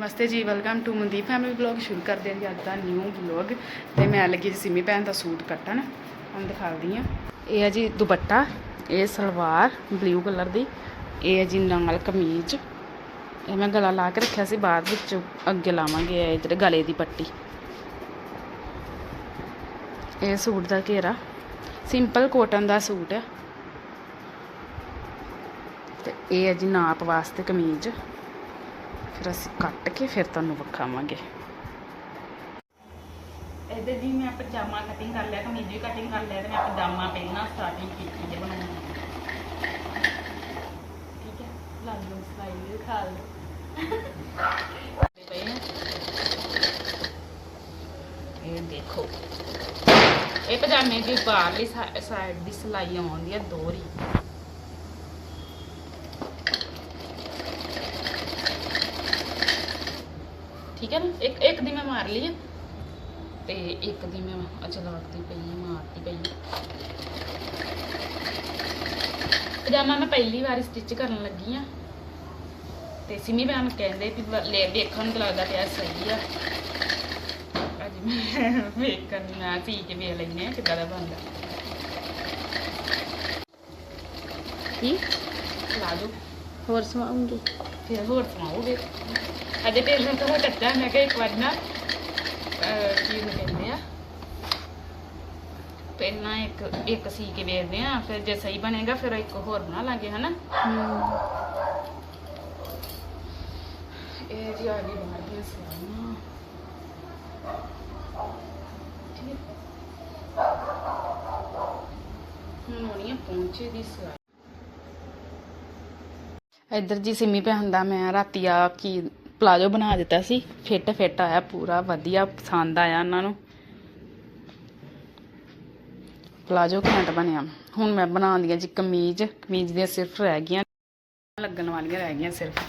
ਨਮਸਤੇ ਜੀ welcome to Mandeep family vlog ਸ਼ੁਰੂ ਕਰਦੇ ਹਾਂ ਜੀ ਅੱਜ ਦਾ ਨਿਊ ਵਲੌਗ ਤੇ ਮੈਂ ਲੱਗੀ ਜੀ ਸਿਮੀ ਭੈਣ ਦਾ ਸੂਟ ਕੱਟਣ। ਹੁਣ ਦਿਖਾਉਂਦੀ ਆ ਇਹ ਹੈ ਜੀ ਦੁਪੱਟਾ। ਇਹ ਸਲਵਾਰ ਬਲੂ ਕਲਰ ਦੀ। ਇਹ ਹੈ ਜੀ ਨਾਲ ਕਮੀਜ਼। ਇਹ ਮੈਂ ਗਲਾ ਲਾ ਕੇ ਰੱਖਿਆ ਸੀ, ਬਾਅਦ ਵਿੱਚ ਅੱਗੇ ਲਾਵਾਂਗੇ ਇਹ ਇਧਰ ਗਲੇ ਦੀ ਪੱਟੀ। ਇਹ ਸੂਟ ਦਾ ਘੇਰਾ। ਸਿੰਪਲ ਕੋਟਨ ਦਾ ਸੂਟ ਹੈ। ਤੇ ਇਹ ਹੈ ਜੀ ਨਾਪ ਵਾਸਤੇ ਕਮੀਜ਼। ਫਿਰ ਅਸੀਂ ਕੱਟ ਕੇ ਫਿਰ ਤੁਹਾਨੂੰ ਵਿਖਾਵਾਂਗੇ। ਇਹਦੇ ਜੀ ਮੈਂ ਪਜਾਮਾ ਕਟਿੰਗ ਕਰ ਲਿਆ, ਕਮੀਜ਼ ਵੀ ਕਟਿੰਗ ਕਰ ਲਿਆ ਤੇ ਮੈਂ ਪਜਾਮਾ ਪਹਿਲਾਂ ਸਟਾਰਟਿੰਗ ਕੀਤੀ ਹੈ ਬਣਾਉਣ ਠੀਕ ਹੈ? ਲਾਲੂ ਸਟਾਈਲ ਖਾ ਲਓ। ਇਹ ਦੇਖੋ, ਇਹ ਪਜਾਮੇ ਦੀ ਬਾਹਰਲੀ ਸਾਈਡ ਦੀ ਸਿਲਾਈ ਆਉਂਦੀ ਹੈ ਦੋਹਰੀ। ਠੀਕ ਹੈ ਨਾ? ਇੱਕ ਇੱਕ ਦੀ ਮੈਂ ਮਾਰ ਲਈ ਹੈ ਤੇ ਇੱਕ ਦੀ ਮੈਂ ਅੱਛਾ ਲੱਗਦੀ ਪਈ ਹੈ, ਮਾਰਦੀ ਪਈ। ਪਜਾਮਾ ਮੈਂ ਪਹਿਲੀ ਵਾਰ ਸਟਿਚ ਕਰਨ ਲੱਗੀ ਆ। ਤੇ ਸਿਮੀ ਭੈਣ ਕਹਿੰਦੇ ਵੀ ਵ- ਲੈ ਵੇਖਣ ਨੂੰ ਲੱਗਦਾ ਪਿਆ ਸਹੀ ਆ। ਅੱਜ ਮੈਂ ਵੇਖਣ ਮੈਂ ਸੀ ਕੇ ਵੇਖ ਲੈਨੇ ਆ ਕਿੱਦਾਂ ਦਾ ਬਣਦਾ। ਕੀ? ਲਾ ਦੋ। ਹੋਰ ਸਵਾਉਂਗੀ ਫਿਰ ਹੋਰ ਸੁਣਾਓਗੇ। ਅਜੇ ਤੇ ਮੈਂ ਤਾਂ ਕੱਟਾ ਮੈਂ ਕਿਹਾ ਇੱਕ ਵਾਰ ਨਾ ਅਹ, ਕੀ ਉਹ ਕਹਿੰਦੇ ਆ ਪਹਿਲਾਂ ਇੱਕ ਇੱਕ ਸੀ ਕੇ ਵੇਖਦੇ ਆ ਫਿਰ ਜੇ ਸਹੀ ਬਣੇਗਾ ਫਿਰ ਇੱਕ ਹੋਰ ਬਣਾ ਲਾਂਗੇ ਹਨਾ ਇਹ ਜੀ ਆ ਗਈ ਬਾਹਰ ਦੀਆਂ ਸਲਾਈਆਂ ਠੀਕ ਹੈ ਹੁਣ ਹੋਣੀ ਆ ਪਲਾਜੋ ਬਣਾ ਦਿੱਤਾ ਸੀ। ਫਿੱਟ ਫਿੱਟ ਆਇਆ ਪੂਰਾ, ਵਧੀਆ ਪਸੰਦ ਆਇਆ ਉਹਨਾਂ ਨੂੰ। ਪਲਾਜੋ ਘੈਂਟ ਬਣਿਆ। ਹੁਣ ਮੈਂ ਬਣਾਉਂਦੀ ਹਾਂ ਜੀ ਕਮੀਜ਼। ਕਮੀਜ਼ ਦੀਆਂ ਸਿਰਫ ਰਹਿ ਗਈਆਂ। ਲੱਗਣ ਵਾਲੀਆਂ ਰਹਿ ਗਈਆਂ ਸਿਰਫ।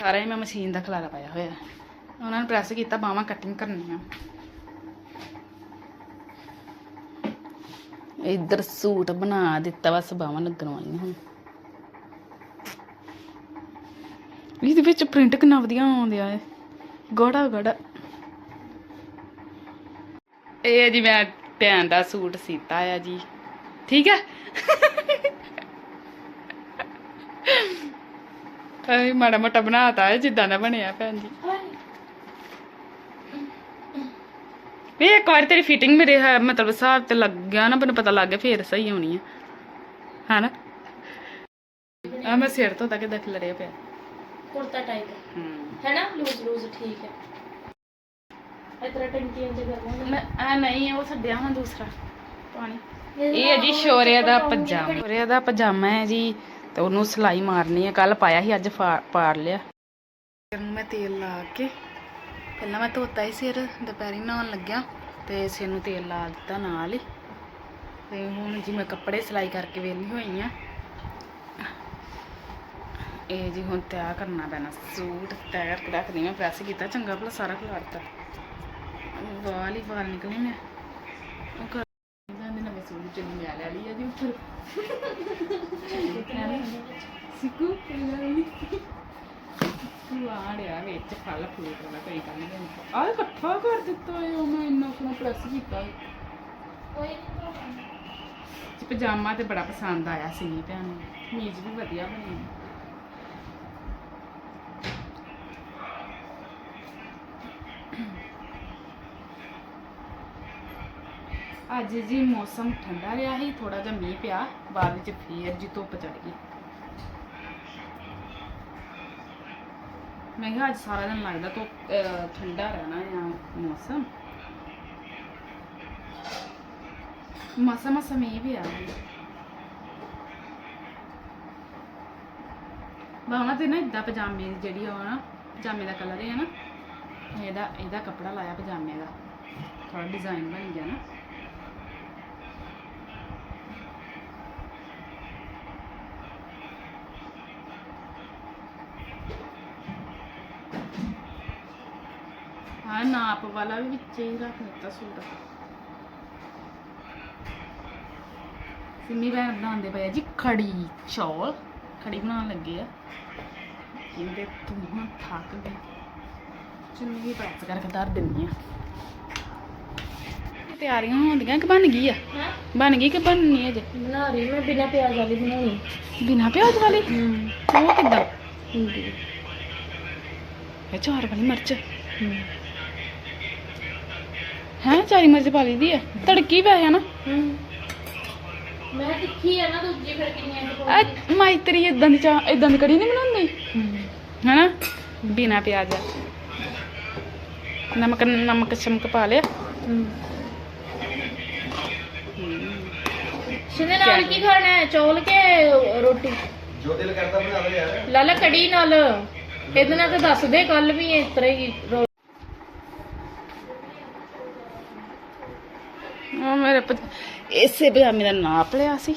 ਸਾਰਾ ਹੀ ਮੈਂ ਮਸ਼ੀਨ ਦਾ ਖਲਾਰਾ ਪਾਇਆ ਹੋਇਆ। ਉਹਨਾਂ ਨੂੰ ਪ੍ਰੈਸ ਕੀਤਾ, ਬਾਹਾਂ ਕਟਿੰਗ ਕਰਨੀਆਂ। ਇੱਧਰ ਸੂਟ ਬਣਾ ਦਿੱਤਾ, ਬਸ ਬਾਹਾਂ ਲੱਗਣ ਵਾਲੀਆਂ ਹੁਣ ਇਹਦੇ ਵਿੱਚ ਪ੍ਰਿੰਟ ਕਿੰਨਾ ਵਧੀਆ ਆਉਂਦਿਆ ਹੈ ਗੜਾ ਗੜਾ। ਇਹ ਹੈ ਜੀ ਮੈਂ ਭੈਣ ਦਾ ਸੂਟ ਸੀਤਾ ਆ ਜੀ। ਠੀਕ ਹੈ? ਐ ਮਾੜਾ ਮੋਟਾ ਬਣਾਤਾ ਹੈ, ਜਿੱਦਾਂ ਦਾ ਬਣਿਆ ਭੈਣ ਜੀ। ਵੀ ਇੱਕ ਵਾਰ ਤੇਰੀ ਫਿਟਿੰਗ ਮੇਰੇ ਹੈ, ਮਤਲਬ ਹਿਸਾਬ ਤੇ ਲੱਗ ਗਿਆ ਨਾ, ਮੈਨੂੰ ਪਤਾ ਲੱਗ ਗਿਆ ਫੇਰ ਸਹੀ ਹੋਣੀ ਹੈ ਹੈਨਾ? ਆ ਮੈਂ ਸਿਰ ਤੋਂ ਤੱਕ ਦਖ ਲੜਿਆ ਪਿਆ। ਕੁੜਤਾ ਟਾਈਪ ਹੂੰ। ਹੈ ਨਾ? ਲੂਜ਼ ਲੂਜ਼ ਠੀਕ ਹੈ। ਇਤਰਾ ਟੰਕੀਆਂ ਦੇ ਕਰਵਾਂਗੇ ਮੈਂ ਆ ਨਹੀਂ ਉਹ ਛੱਡਿਆ ਹੁਣ ਦੂਸਰਾ ਪਾਣੀ। ਇਹ ਹੈ ਜੀ ਸ਼ੋਰਿਆ ਦਾ ਪਜਾਮਾ। ਸ਼ੋਰਿਆ ਦਾ ਪਜਾਮਾ ਹੈ ਜੀ ਤੇ ਉਹਨੂੰ ਸਿਲਾਈ ਮਾਰਨੀ ਹੈ। ਕੱਲ ਪਾਇਆ ਸੀ ਅੱਜ ਫਾ- ਪਾੜ ਲਿਆ। ਸਿਰ ਨੂੰ ਮੈਂ ਤੇਲ ਲਾ ਕੇ ਪਹਿਲਾਂ ਮੈਂ ਧੋਤਾ ਹੀ ਸਿਰ ਦੁਪਹਿਰੀ ਨਹਾਉਣ ਲੱਗਿਆ ਤੇ ਸਿਰ ਨੂੰ ਤੇਲ ਲਾ ਦਿੱਤਾ ਨਾਲ ਹੀ। ਤੇ ਹੁਣ ਜੀ ਮੈਂ ਕੱਪੜੇ ਸਿਲਾਈ ਕਰਕੇ ਵੇਲੀ ਹੋਈ ਆ ਇਹ ਜੀ ਹੁਣ ਤਿਆਰ ਕਰਨਾ ਪੈਣਾ। ਸੂਟ ਤਿਆਰ ਕਰਕੇ ਰੱਖਦੀ ਮੈਂ ਪ੍ਰੈਸ ਕੀਤਾ ਚੰਗਾ ਭਲਾ ਸਾਰਾ ਖਿਲਾਰਤਾ ਵਾਲ ਹੀ ਵਾਲ ਨਿਕਲੇ ਨੇ। ਉਹ ਕਰ ਜਾਂਦੇ ਨਵੇਂ ਸੂਟ ਚੁੰਨੀ ਮੈਂ ਲੈ ਲਈ ਆ ਜੀ ਉੱਪਰ। ਸਿੱਕੂ ਗੱਲ ਨਹੀਂ ਆ ਵਿੱਚ ਫਲ ਫੂਟ ਵਾਲਾ ਕੋਈ ਗੱਲ ਨਹੀਂ ਆ ਇਕੱਠਾ ਕਰ ਦਿੱਤਾ ਏ ਉਹ ਮੈਂ ਇੰਨਾ ਆਪਣਾ ਪ੍ਰੈਸ ਕੀਤਾ। ਕੋਈ ਨਹੀਂ ਪਜਾਮਾ ਤੇ ਬੜਾ ਪਸੰਦ ਆਇਆ ਸੀ ਭੈਣ ਨੂੰ। ਮੀਜ਼ ਵੀ ਵਧੀਆ ਬਣੀ। ਅੱਜ ਜੀ ਮੌਸਮ ਠੰਡਾ ਰਿਹਾ ਸੀ ਥੋੜਾ ਜਿਹਾ ਮੀਂਹ ਪਿਆ, ਬਾਅਦ ਵਿੱਚ ਫੇਰ ਜੀ ਧੁੱਪ ਚੜ ਗਈ। ਮੈਂ ਕਿਹਾ ਅੱਜ ਸਾਰਾ ਦਿਨ ਲੱਗਦਾ ਧੁੱਪ ਠੰਡਾ ਰਹਿਣਾ ਆ ਮੌਸਮ। ਮਸਾ ਮਸਾ ਮੀਂਹ ਵੀ ਆ ਗਿਆ। ਬਾਹਾਂ ਤੇ ਨਾ ਇਦਾਂ ਪਜਾਮੇ ਦੀ ਜਿਹੜੀ ਉਹ ਨਾ, ਪਜਾਮੇ ਦਾ ਕਲਰ ਹੈ ਨਾ ਇਹਦਾ ਇਹਦਾ ਕੱਪੜਾ ਲਾਇਆ ਪਜਾਮੇ ਦਾ। ਥੋੜਾ ਡਿਜ਼ਾਈਨ ਬਣ ਗਿਆ ਨਾ। ਹਾਂ ਨਾਪ ਵਾਲਾ ਵੀ ਵਿੱਚ ਹੀ ਰੱਖ ਦਿੱਤਾ ਸੂਟ। ਸਿੰਮੀ ਭੈਣ ਬਣਾਉਂਦੇ ਪਏ ਆ ਜੀ ਖੜੀ ਸ਼ਾਲ ਖੜੀ ਬਣਾਉਣ ਲੱਗੇ ਆ। ਕਹਿੰਦੇ ਤੂੰ ਥੱਕ ਗਈ। ਚੁੰਨੀ ਪ੍ਰੈਸ ਕਰਕੇ ਧਰ ਦਿੰਨੀ ਆ ਤਿਆਰੀਆਂ ਹੁੰਦੀਆਂ ਕਿ ਬਣ ਗਈ ਆ? ਹਾਂ? ਬਣ ਗਈ ਕਿ ਬਣਨੀ ਹੈ ਜੇ ਬਣਾ ਰਹੀ ਮੈਂ ਬਿਨਾ ਪਿਆਜ਼ ਵਾਲੀ ਬਣਾਉਣੀ। ਬਿਨਾ ਪਿਆਜ਼ ਵਾਲੀ? ਹੂੰ। ਉਹ ਕਿੱਦਾਂ? ਹੁੰਦੀ ਇਹ ਚਾਰ ਵਾਲੀ ਮਿਰਚ। ਹੂੰ। ਹੈ ਚਾਰੀ ਮਿਰਚ ਪਾ ਲਈ ਦੀ ਆ? ਤੜਕੀ ਪੈ ਨਾ ਹੂੰ। ਮੈਂ ਤਿੱਖੀ ਆ ਨਾ ਦੂਜੀ ਫਿਰ ਕਿੰਨੀਆਂ ਕੁ ਆ ਮਾਈਤਰੀ ਇਦਾਂ ਦੀ ਚਾਹ ਇਦਾਂ ਦੀ ਕੜੀ ਨਹੀਂ ਬਣਾਉਂਦੀ? ਹੂੰ। ਹੈਨਾ? ਬਿਨਾ ਪਿਆਜ਼ ਨਮਕ ਨਮਕ ਸ਼ਮਕ ਪਾ ਲਿਆ ਸਿਨੇ ਨਾਲ ਕੀ ਖਾਣਾ ਹੈ ਚੌਲ ਕੇ ਰੋਟੀ ਜੋ ਦਿਲ ਕਰਦਾ ਬਣਾ ਲਓ ਯਾਰ ਲਾਲਾ ਕੜੀ ਨਾਲ ਇਹਦੇ ਨਾਲ ਤਾਂ ਦੱਸ ਦੇ ਕੱਲ ਵੀ ਇਸ ਤਰ੍ਹਾਂ ਹੀ ਉਹ ਮੇਰੇ ਇਸੇ ਪਜਾਮੇ ਦਾ ਨਾਪ ਲਿਆ ਸੀ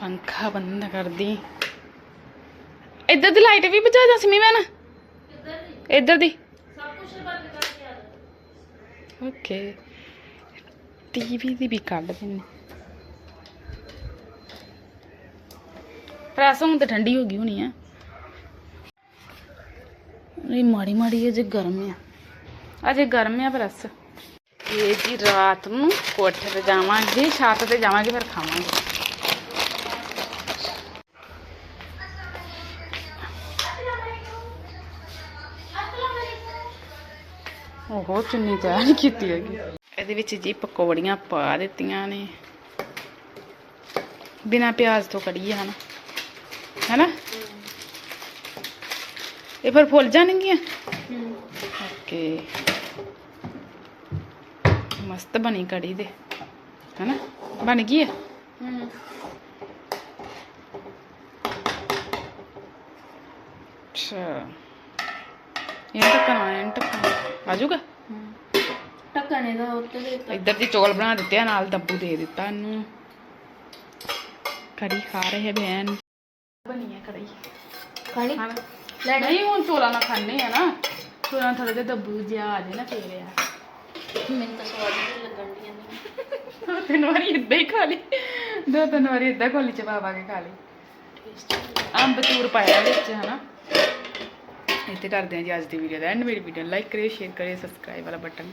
ਪੰਖਾ ਬੰਦ ਕਰ ਦੀ ਇੱਧਰ ਦੀ ਲਾਈਟ ਵੀ ਬੁਝਾ ਜਾ ਸਮੀ ਮੈਂ ਇੱਧਰ ਦੀ। ਸਭ ਕੁਝ ਬੰਦ ਓਕੇ। ਟੀਵੀ ਦੀ ਵੀ ਕੱਢ ਦਿੰਨੇ ਪ੍ਰੈਸ ਹੁਣ ਤਾਂ ਠੰਡੀ ਹੋ ਗਈ ਹੋਣੀ ਆ। ਇਹ ਮਾੜੀ ਮਾੜੀ ਅਜੇ ਗਰਮ ਆ। ਅਜੇ ਗਰਮ ਆ ਪ੍ਰੈਸ ਇਹ ਜੀ ਰਾਤ ਨੂੰ ਕੋਠੇ ਤੇ ਜਾਵਾਂਗੇ, ਛੱਤ ਤੇ ਜਾਵਾਂਗੇ, ਫਿਰ ਖਾਵਾਂਗੇ। ਉਹ ਚੁੰਨੀ ਤਿਆਰ ਨਹੀਂ ਕੀਤੀ ਹੈਗੀ। ਇਹਦੇ ਵਿੱਚ ਜੀ ਪਕੌੜੀਆਂ ਪਾ ਦਿੱਤੀਆਂ ਨੇ। ਬਿਨਾ ਪਿਆਜ਼ ਤੋਂ ਕੜੀ ਹਨ? ਹੈਨਾ? ਇਹ ਫਿਰ ਫੁੱਲ ਜਾਣਗੀਆਂ? ਓਕੇ। ਮਸਤ ਬਣੀ ਕੜੀ ਦੇ, ਹੈਨਾ? ਬਣ ਗਈ ਹੈ? ਅੱਛਾ। ਇਹ ਟੱਕਣਾ ਇਹ ਟੱਕਣਾ ਆ ਜਾਊਗਾ? ਹੂੰ ਢੱਕਣ ਇਹਦਾ ਉੱਤੇ ਦੇ ਦਿੱਤਾ। ਇੱਧਰ ਦੀ ਚੌਲ ਬਣਾ ਦਿੱਤੇ ਆ ਨਾਲ ਦੱਬੂ ਦੇ ਦਿੱਤਾ ਇਹਨੂੰ। ਕੜੀ ਖਾ ਰਹੇ ਬਹਿਨ ਬਣੀ ਹੈ ਕੜੀ। ਖਾਣੀ? ਹਾਂ। ਲੈਣੀ ਨਹੀਂ ਹੁਣ ਚੋਲਾ ਨਾ ਖਾਣੇ ਆ ਨਾ। ਚੋਲਾ ਥੋੜਾ ਜਿਹਾ ਦੱਬੂ ਜਿਹਾ ਆ ਜੇ ਨਾ ਫੇਰ ਆ। ਮੈਨੂੰ ਤਾਂ ਸਵਾਦ ਨਹੀਂ ਲੱਗਣ ਦੀਆਂ ਨੇ। ਦੋ ਤਿੰਨ ਵਾਰੀ ਇਦਾਂ ਹੀ ਖਾ ਲਈ। ਦੋ ਤਿੰਨ ਵਾਰੀ ਇਦਾਂ ਕੋਲੀ ਚ ਪਾ ਪਾ ਕੇ ਖਾ ਲਈ। ਅੰਬ ਚੂਰ ਪਾਇਆ ਵਿੱਚ ਹਨਾ। ਇੱਥੇ ਕਰਦੇ ਹਾਂ ਜੀ ਅੱਜ ਦੀ ਵੀਡੀਓ ਦਾ ਐਂਡ ਮੇਰੀ ਵੀਡੀਓ ਲਾਈਕ ਕਰਿਓ ਸ਼ੇਅਰ ਕਰਿਓ ਸਬਸਕ੍ਰਾਈਬ ਵਾਲਾ ਬਟਨ